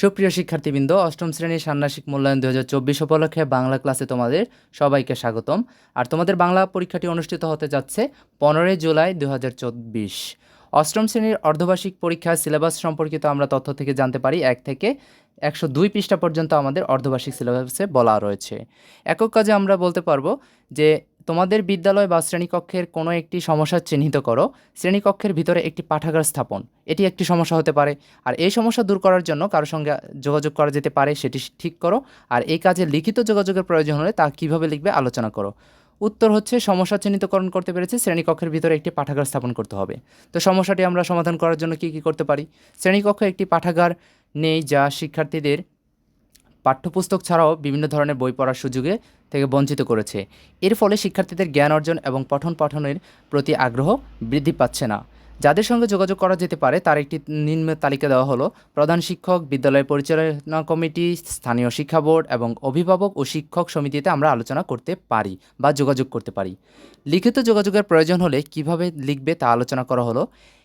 সুপ্রিয় শিক্ষার্থীবৃন্দ, অষ্টম শ্রেণির ষান্মাসিক মূল্যায়ন দু হাজার চব্বিশ উপলক্ষে বাংলা ক্লাসে তোমাদের সবাইকে স্বাগতম। আর তোমাদের বাংলা পরীক্ষাটি অনুষ্ঠিত হতে যাচ্ছে পনেরোই জুলাই দু হাজার চব্বিশ। অষ্টম শ্রেণির অর্ধবার্ষিক পরীক্ষার সিলেবাস সম্পর্কিত আমরা তথ্য থেকে জানতে পারি, এক থেকে একশো দুই পৃষ্ঠা পর্যন্ত আমাদের অর্ধবার্ষিক সিলেবাসে বলা রয়েছে। একক কাজে আমরা বলতে পারব যে তোমাদের বিদ্যালয় বা শ্রেণীকক্ষের কোনো একটি সমস্যা চিহ্নিত করো। শ্রেণীকক্ষের ভিতরে একটি পাঠাগার স্থাপন। এটি একটি সমস্যা হতে পারে। আর এই সমস্যা দূর করার জন্য কারোর সঙ্গে যোগাযোগ করা যেতে পারে, সেটি ঠিক করো। আর এই কাজে লিখিত যোগাযোগের প্রয়োজন হলে তা কীভাবে লিখবে আলোচনা করো। উত্তর হচ্ছে, সমস্যা চিহ্নিতকরণ করতে পেরেছে, শ্রেণীকক্ষের ভিতরে একটি পাঠাগার স্থাপন করতে হবে। তো সমস্যাটি আমরা সমাধান করার জন্য কী কী করতে পারি? শ্রেণীকক্ষে একটি পাঠাগার নেই যা শিক্ষার্থীদের পাঠ্যপুস্তক ছাড়াও বিভিন্ন ধরনের বই পড়ার সুযোগে থেকে বঞ্চিত করেছে। এর ফলে শিক্ষার্থীদের জ্ঞান অর্জন এবং পঠন পাঠনের প্রতি আগ্রহ বৃদ্ধি পাচ্ছে না। যাদের সঙ্গে যোগাযোগ করা যেতে পারে, তার একটি নিম্ন তালিকা দেওয়া হলো, প্রধান শিক্ষক, বিদ্যালয় পরিচালনা কমিটি, স্থানীয় শিক্ষা বোর্ড এবং অভিভাবক ও শিক্ষক সমিতিতে আমরা আলোচনা করতে পারি বা যোগাযোগ করতে পারি। লিখিত যোগাযোগের প্রয়োজন হলে কীভাবে লিখবে তা আলোচনা করা হলো।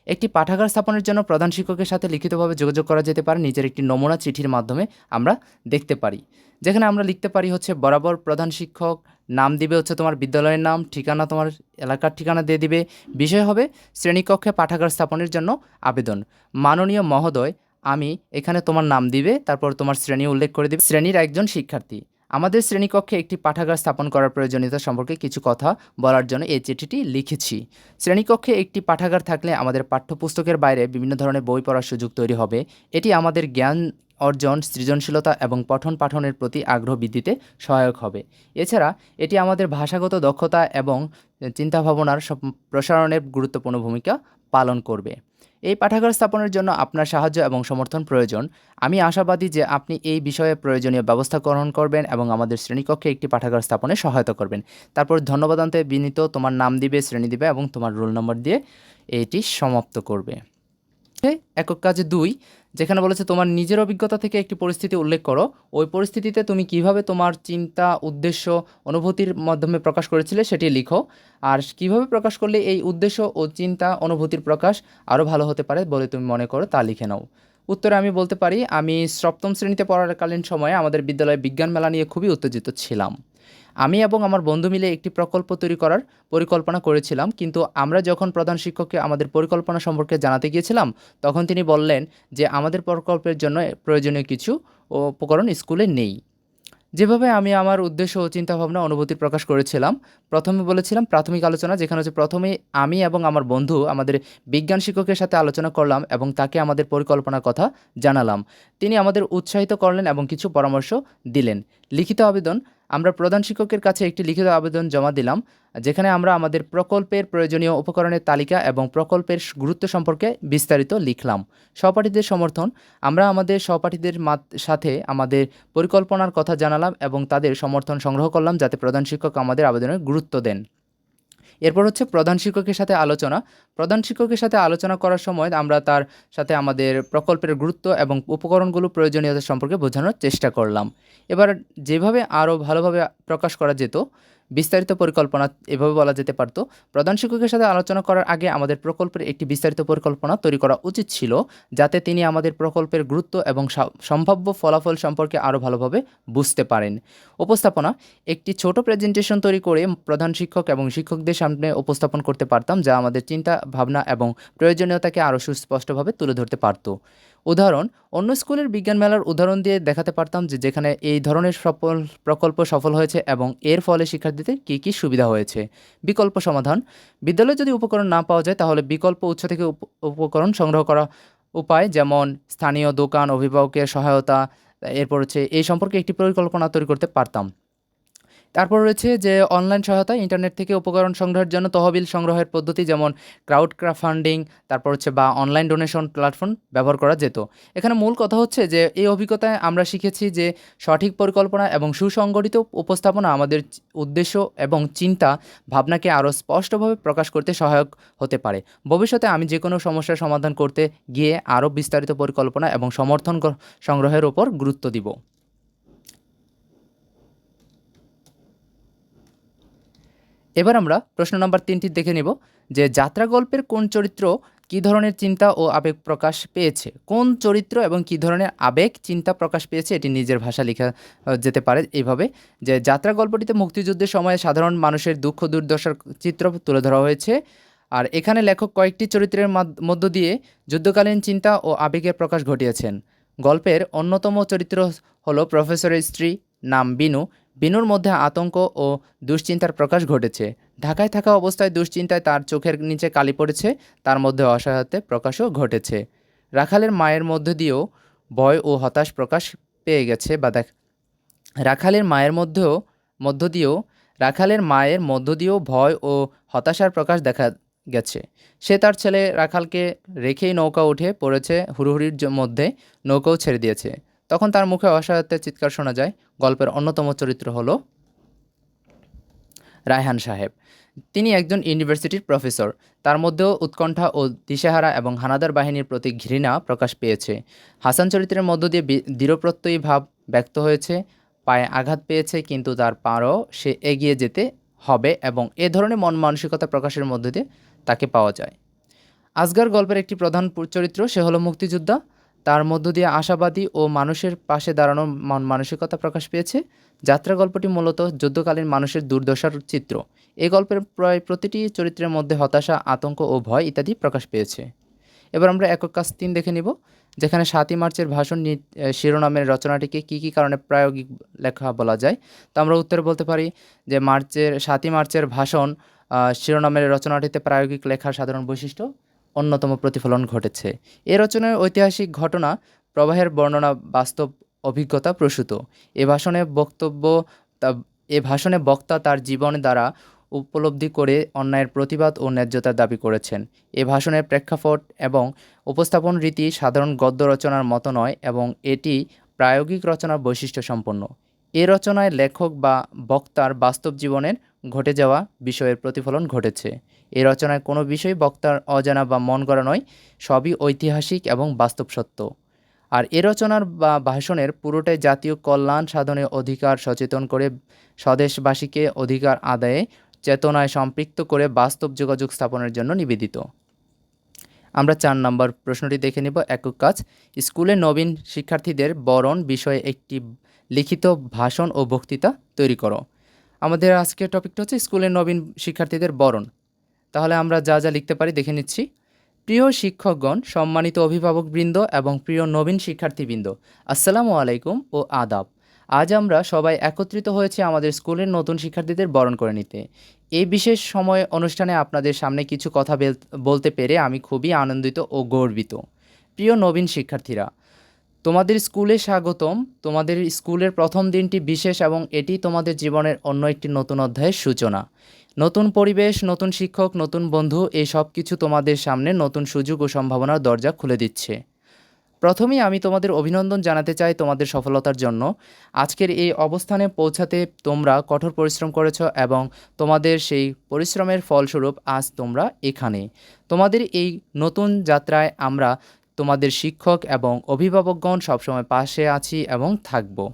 একটি পাঠাগার স্থাপনের জন্য প্রধান শিক্ষকের সাথে লিখিতভাবে যোগাযোগ করা যেতে পারে, নিজের একটি নমুনা চিঠির মাধ্যমে আমরা দেখতে পারি। যেখানে আমরা লিখতে পারি হচ্ছে, বরাবর প্রধান শিক্ষক, নাম দিবে হচ্ছে তোমার বিদ্যালয়ের নাম, ঠিকানা তোমার এলাকার ঠিকানা দিয়ে দিবে। বিষয় হবে, শ্রেণীকক্ষে পাঠাগার স্থাপনের জন্য আবেদন। মাননীয় মহোদয়, আমি এখানে তোমার নাম দিবে, তারপর তোমার শ্রেণি উল্লেখ করে দিবে। শ্রেণির একজন শিক্ষার্থী। আমাদের শ্রেণীকক্ষে একটি পাঠাগার স্থাপন করার প্রয়োজনীয়তা সম্পর্কে কিছু কথা বলার জন্য এই চিঠিটি লিখেছি। শ্রেণীকক্ষে একটি পাঠাগার থাকলে আমাদের পাঠ্যপুস্তকের বাইরে বিভিন্ন ধরনের বই পড়ার সুযোগ তৈরি হবে। এটি আমাদের জ্ঞান অর্জন, সৃজনশীলতা এবং পঠন পাঠনের প্রতি আগ্রহ বৃদ্ধিতে সহায়ক হবে। এছাড়া এটি আমাদের ভাষাগত দক্ষতা এবং চিন্তাভাবনার প্রসারণের গুরুত্বপূর্ণ ভূমিকা পালন করবে। এই পাঠাগার স্থাপনের জন্য আপনার সাহায্য এবং সমর্থন প্রয়োজন। আমি আশাবাদী যে আপনি এই বিষয়ে প্রয়োজনীয় ব্যবস্থা গ্রহণ করবেন এবং আমাদের শ্রেণীকক্ষে একটি পাঠাগার স্থাপনে সহায়তা করবেন। তারপর ধন্যবাদান্তে বিনীত, তোমার নাম দিবে, শ্রেণি দিবে এবং তোমার রোল নম্বর দিয়ে এটি সমাপ্ত করবে। একক কাজে দুই যেখানে বলেছে তোমার নিজের অভিজ্ঞতা থেকে একটি পরিস্থিতি উল্লেখ করো। ওই পরিস্থিতিতে তুমি কীভাবে তোমার চিন্তা, উদ্দেশ্য, অনুভূতির মাধ্যমে প্রকাশ করেছিলে সেটি লিখো। আর কীভাবে প্রকাশ করলে এই উদ্দেশ্য ও চিন্তা, অনুভূতির প্রকাশ আরও ভালো হতে পারে বলে তুমি মনে করো তা লিখে নাও। উত্তরে আমি বলতে পারি, আমি সপ্তম শ্রেণীতে পড়াকালীন সময়ে আমাদের বিদ্যালয়ে বিজ্ঞান মেলা নিয়ে খুবই উত্তেজিত ছিলাম। আমি এবং আমার বন্ধু মিলে একটি প্রকল্প তৈরি করার পরিকল্পনা করেছিলাম, কিন্তু আমরা যখন প্রধান শিক্ষককে আমাদের পরিকল্পনা সম্পর্কে জানাতে গিয়েছিলাম, তখন তিনি বললেন যে আমাদের প্রকল্পের জন্য প্রয়োজনীয় কিছু উপকরণ স্কুলে নেই। যেভাবে আমি আমার উদ্দেশ্য ও চিন্তাভাবনা অনুভূতি প্রকাশ করেছিলাম, প্রথমে বলেছিলাম প্রাথমিক আলোচনা, যেখানে হচ্ছে প্রথমে আমি এবং আমার বন্ধু আমাদের বিজ্ঞান শিক্ষকের সাথে আলোচনা করলাম এবং তাকে আমাদের পরিকল্পনার কথা জানালাম। তিনি আমাদের উৎসাহিত করলেন এবং কিছু পরামর্শ দিলেন। লিখিত আবেদন আমরা প্রধান শিক্ষকের কাছে একটি লিখিত আবেদন জমা দিলাম, যেখানে আমরা আমাদের প্রকল্পের প্রয়োজনীয় উপকরণের তালিকা এবং প্রকল্পের গুরুত্ব সম্পর্কে বিস্তারিত লিখলাম। সহপাঠীদের সমর্থন, আমরা আমাদের সহপাঠীদের সাথে আমাদের পরিকল্পনার কথা জানালাম এবং তাদের সমর্থন সংগ্রহ করলাম যাতে প্রধান শিক্ষক আমাদের আবেদনের গুরুত্ব দেন। এরপর হচ্ছে প্রধান শিক্ষকের সাথে আলোচনা। প্রধান শিক্ষকের সাথে আলোচনা করার সময় আমরা তার সাথে আমাদের প্রকল্পের গুরুত্ব এবং উপকরণগুলো প্রয়োজনীয়তা সম্পর্কে বোঝানোর চেষ্টা করলাম। এবার যেভাবে আরও ভালোভাবে প্রকাশ করা যেত বিস্তারিত পরিকল্পনা এভাবে বলা যেতে পারতো। প্রধান শিক্ষকের সাথে আলোচনা করার আগে আমাদের প্রকল্পের একটি বিস্তারিত পরিকল্পনা তৈরি করা উচিত ছিল, যাতে তিনি আমাদের প্রকল্পের গুরুত্ব এবং সম্ভাব্য ফলাফল সম্পর্কে আরও ভালোভাবে বুঝতে পারেন। উপস্থাপনা, একটি ছোট প্রেজেন্টেশন তৈরি করে প্রধান শিক্ষক এবং শিক্ষকদের সামনে উপস্থাপন করতে পারতাম, যা আমাদের চিন্তা, ভাবনা এবং প্রয়োজনীয়তাকে আরও সুস্পষ্টভাবে তুলে ধরতে পারত। উদাহরণ, অন্য স্কুলের বিজ্ঞান মেলার উদাহরণ দিয়ে দেখাতে পারতাম যে যেখানে এই ধরনের সফল, প্রকল্প সফল হয়েছে এবং এর ফলে শিক্ষার্থীদের কী কী সুবিধা হয়েছে। বিকল্প সমাধান, বিদ্যালয়ে যদি উপকরণ না পাওয়া যায় তাহলে বিকল্প উৎস থেকে উপ- উপকরণ সংগ্রহ করা উপায় যেমন স্থানীয় দোকান, অভিভাবকের সহায়তা, এরপর হচ্ছে এই সম্পর্কে একটি পরিকল্পনা তৈরি করতে পারতাম। তারপর রয়েছে যে অনলাইন সহায়তা ইন্টারনেট থেকে উপকরণ সংগ্রহের জন্য তহবিল সংগ্রহের পদ্ধতি যেমন ক্রাউড ফান্ডিং, তারপর হচ্ছে বা অনলাইন ডোনেশন প্ল্যাটফর্ম ব্যবহার করা যেত। এখানে মূল কথা হচ্ছে যে এই অভিজ্ঞতায় আমরা শিখেছি যে সঠিক পরিকল্পনা এবং সুসংগঠিত উপস্থাপনা আমাদের উদ্দেশ্য এবং চিন্তা ভাবনাকে আরও স্পষ্টভাবে প্রকাশ করতে সহায়ক হতে পারে। ভবিষ্যতে আমি যে কোনো সমস্যার সমাধান করতে গিয়ে আরও বিস্তারিত পরিকল্পনা এবং সমর্থন সংগ্রহের ওপর গুরুত্ব দিব। এবার আমরা প্রশ্ন নম্বর তিনটি দেখে নেব যে যাত্রা গল্পের কোন চরিত্র কী ধরনের চিন্তা ও আবেগ প্রকাশ পেয়েছে? কোন চরিত্র এবং কী ধরনের আবেগ চিন্তা প্রকাশ পেয়েছে? এটি নিজের ভাষা লেখা যেতে পারে এইভাবে। যে যাত্রা গল্পটিতে মুক্তিযুদ্ধের সময়ে সাধারণ মানুষের দুঃখ, দুর্দশার চিত্র তুলে ধরা হয়েছে। আর এখানে লেখক কয়েকটি চরিত্রের মধ্য দিয়ে যুদ্ধকালীন চিন্তা ও আবেগের প্রকাশ ঘটিয়েছেন। গল্পের অন্যতম চরিত্র হলো প্রফেসরের স্ত্রী নাম বিনু। বিনুর মধ্যে আতঙ্ক ও দুশ্চিন্তার প্রকাশ ঘটেছে। ঢাকায় থাকা অবস্থায় দুশ্চিন্তায় তার চোখের নিচে কালি পড়েছে, তার মধ্যে অসহায়তে প্রকাশও ঘটেছে। রাখালের মায়ের মধ্য দিয়েও ভয় ও হতাশ প্রকাশ পেয়ে গেছে বা দেখ, রাখালের মায়ের মধ্যেও, মধ্য দিয়েও, রাখালের মায়ের মধ্য দিয়েও ভয় ও হতাশার প্রকাশ দেখা গেছে। সে তার ছেলে রাখালকে রেখেই নৌকা উঠে পড়েছে, হুড়ুহুড়ির মধ্যে নৌকাও ছেড়ে দিয়েছে। তখন তার মুখে অসহায়ত্বের চিৎকার শোনা যায়। গল্পের অন্যতম চরিত্র হল রায়হান সাহেব। তিনি একজন ইউনিভার্সিটির প্রফেসর। তার মধ্যেও উৎকণ্ঠা ও দিশেহারা এবং হানাদার বাহিনীর প্রতি ঘৃণা প্রকাশ পেয়েছে। হাসান চরিত্রের মধ্য দিয়ে দৃঢ়প্রত্যয়ী ভাব ব্যক্ত হয়েছে, পায়ে আঘাত পেয়েছে, কিন্তু তার পারও সে এগিয়ে যেতে হবে এবং এ ধরনের মন মানসিকতা প্রকাশের মধ্য দিয়ে তাকে পাওয়া যায়। আজগার গল্পের একটি প্রধান চরিত্র সে হলো মুক্তিযোদ্ধা। তার মধ্য দিয়ে আশাবাদী ও মানুষের পাশে দাঁড়ানোর মন মানসিকতা প্রকাশ পেয়েছে। যাত্রা গল্পটি মূলত যুদ্ধকালীন মানুষের দুর্দশার চিত্র। এই গল্পের প্রায় প্রতিটি চরিত্রের মধ্যে হতাশা, আতঙ্ক ও ভয় ইত্যাদি প্রকাশ পেয়েছে। এবার আমরা একক কাজ তিন দেখে নিব, যেখানে সাতই মার্চের ভাষণ শিরোনামের রচনাটিকে কী কী কারণে প্রায়োগিক লেখা বলা যায়। তো আমরা উত্তরে বলতে পারি যে মার্চের সাতই মার্চের ভাষণ শিরোনামের রচনাটিতে প্রায়োগিক লেখার সাধারণ বৈশিষ্ট্য অন্যতম প্রতিফলন ঘটেছে। এ রচনার ঐতিহাসিক ঘটনা প্রবাহের বর্ণনা বাস্তব অভিজ্ঞতা প্রসূত। এ ভাষণে বক্তব্য এ ভাষণে বক্তা তার জীবন দ্বারা উপলব্ধি করে অন্যায়ের প্রতিবাদ ও ন্যায্যতার দাবি করেছেন। এ ভাষণের প্রেক্ষাপট এবং উপস্থাপন রীতি সাধারণ গদ্য রচনার মতো নয় এবং এটি প্রায়োগিক রচনার বৈশিষ্ট্য সম্পন্ন এ রচনায় লেখক বা বক্তার বাস্তব জীবনের ঘটে যাওয়া বিষয়ের প্রতিফলন ঘটেছে। এ রচনায় কোনো বিষয় বক্তার অজানা বা মন করা নয়, সবই ঐতিহাসিক এবং বাস্তব সত্য। আর এ রচনার বা ভাষণের পুরোটাই জাতীয় কল্যাণ সাধনে অধিকার সচেতন করে স্বদেশবাসীকে অধিকার আদায়ে চেতনায় সম্পৃক্ত করে বাস্তব যোগাযোগ স্থাপনের জন্য নিবেদিত। আমরা চার নম্বর প্রশ্নটি দেখে নেব। একক কাজ, স্কুলে নবীন শিক্ষার্থীদের বরণ বিষয়ে একটি লিখিত ভাষণ ও বক্তৃতা তৈরি করো। আমাদের আজকের টপিকটা হচ্ছে স্কুলের নবীন শিক্ষার্থীদের বরণ। তাহলে আমরা যা যা লিখতে পারি দেখে নিচ্ছি। প্রিয় শিক্ষকগণ, সম্মানিত অভিভাবকবৃন্দ এবং প্রিয় নবীন শিক্ষার্থীবৃন্দ, আসসালামু আলাইকুম ও আদাব। আজ আমরা সবাই একত্রিত হয়েছে আমাদের স্কুলের নতুন শিক্ষার্থীদের বরণ করে নিতে। এই বিশেষ সময় অনুষ্ঠানে আপনাদের সামনে কিছু কথা বেল- বলতে পেরে আমি খুবই আনন্দিত ও গর্বিত। প্রিয় নবীন শিক্ষার্থীরা তোমাদের স্কুলে স্বাগতম। তোমাদের স্কুলের প্রথম দিনটি বিশেষ এবং এটি তোমাদের জীবনের অন্য একটি নতুন অধ্যায়ের সূচনা। নতুন পরিবেশ, নতুন শিক্ষক, নতুন বন্ধু, এই সব কিছু তোমাদের সামনে নতুন সুযোগ ও সম্ভাবনার দরজা খুলে দিচ্ছে। প্রথমেই আমি তোমাদের অভিনন্দন জানাতে চাই তোমাদের সফলতার জন্য। আজকের এই অবস্থানে পৌঁছাতে তোমরা কঠোর পরিশ্রম করেছ এবং তোমাদের সেই পরিশ্রমের ফলস্বরূপ আজ তোমরা এখানে। তোমাদের এই নতুন যাত্রায় আমরা তোমাদের শিক্ষক এবং অভিভাবকগণ সবসময় পাশে আছি এবং থাকব।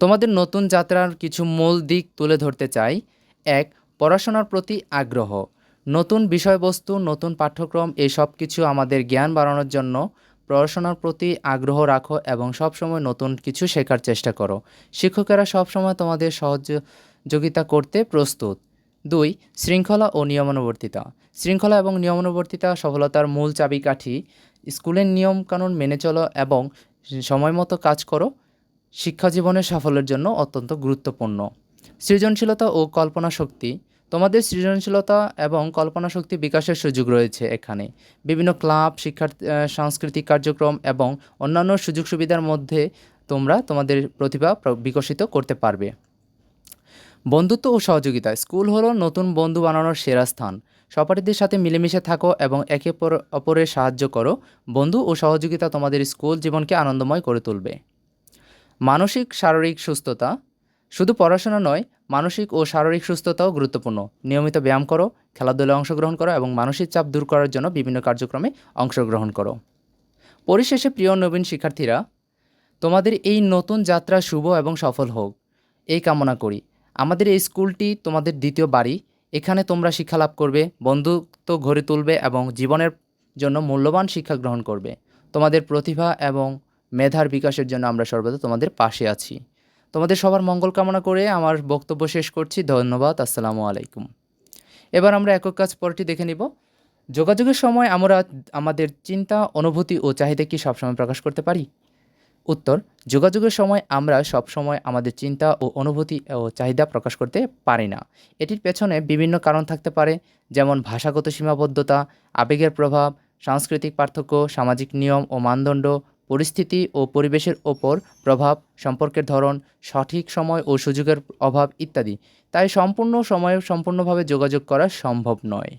তোমাদের নতুন যাত্রার কিছু মূল দিক তুলে ধরতে চাই। এক, পড়াশোনার প্রতি আগ্রহ। নতুন বিষয়বস্তু, নতুন পাঠ্যক্রম এই সব কিছু আমাদের জ্ঞান বাড়ানোর জন্য পড়াশোনার প্রতি আগ্রহ রাখো এবং সবসময় নতুন কিছু শেখার চেষ্টা করো। শিক্ষকেরা সবসময় তোমাদের সহযোগিতা করতে প্রস্তুত। দুই, শৃঙ্খলা ও নিয়মানুবর্তিতা। শৃঙ্খলা এবং নিয়মানুবর্তিতা সফলতার মূল চাবিকাঠি। স্কুলের নিয়মকানুন মেনে চলো এবং সময়মতো কাজ করো। শিক্ষা জীবনের সাফল্যের জন্য অত্যন্ত গুরুত্বপূর্ণ। সৃজনশীলতা ও কল্পনা শক্তি। তোমাদের সৃজনশীলতা এবং কল্পনা শক্তি বিকাশের সুযোগ রয়েছে এখানে। বিভিন্ন ক্লাব শিক্ষার্থী সাংস্কৃতিক কার্যক্রম এবং অন্যান্য সুযোগ সুবিধার মধ্যে তোমরা তোমাদের প্রতিভা বিকশিত করতে পারবে। বন্ধুত্ব ও সহযোগিতা। স্কুল হলো নতুন বন্ধু বানানোর সেরা স্থান। সহপাঠীদের সাথে মিলেমিশে থাকো এবং একে অপর- অপরের সাহায্য করো। বন্ধু ও সহযোগিতা তোমাদের স্কুল জীবনকে আনন্দময় করে তুলবে। মানসিক, শারীরিক সুস্থতা। শুধু পড়াশোনা নয়, মানসিক ও শারীরিক সুস্থতাও গুরুত্বপূর্ণ। নিয়মিত ব্যায়াম করো, খেলাধুলায় অংশগ্রহণ করো এবং মানসিক চাপ দূর করার জন্য বিভিন্ন কার্যক্রমে অংশগ্রহণ করো। পরিশেষে প্রিয় নবীন শিক্ষার্থীরা, তোমাদের এই নতুন যাত্রা শুভ এবং সফল হোক। এই কামনা করি। আমাদের এই স্কুলটি তোমাদের দ্বিতীয় বাড়ি। এখানে তোমরা শিক্ষা লাভ করবে, বন্ধুত্ব গড়ে তুলবে এবং জীবনের জন্য মূল্যবান শিক্ষা গ্রহণ করবে। তোমাদের প্রতিভা এবং মেধার বিকাশের জন্য আমরা সর্বদা তোমাদের পাশে আছি। তোমাদের সবার মঙ্গল কামনা করে আমার বক্তব্য শেষ করছি। ধন্যবাদ, আসসালামু আলাইকুম। এবার আমরা একক কাজ পরটি দেখে নিব। যোগাযোগের সময় আমরা আমাদের চিন্তা, অনুভূতি ও চাহিদা কি সবসময় প্রকাশ করতে পারি? উত্তর, যোগাযোগের সময় আমরা সবসময় আমাদের চিন্তা ও অনুভূতি ও চাহিদা প্রকাশ করতে পারি না। এটির পেছনে বিভিন্ন কারণ থাকতে পারে, যেমন ভাষাগত সীমাবদ্ধতা, আবেগের প্রভাব, সাংস্কৃতিক পার্থক্য, সামাজিক নিয়ম ও মানদণ্ড, পরিস্থিতি ও পরিবেশের ওপর প্রভাব, সম্পর্কের ধরন, সঠিক সময় ও সুযোগের অভাব ইত্যাদি। তাই সম্পূর্ণ সময়ে সম্পূর্ণভাবে যোগাযোগ করা সম্ভব নয়।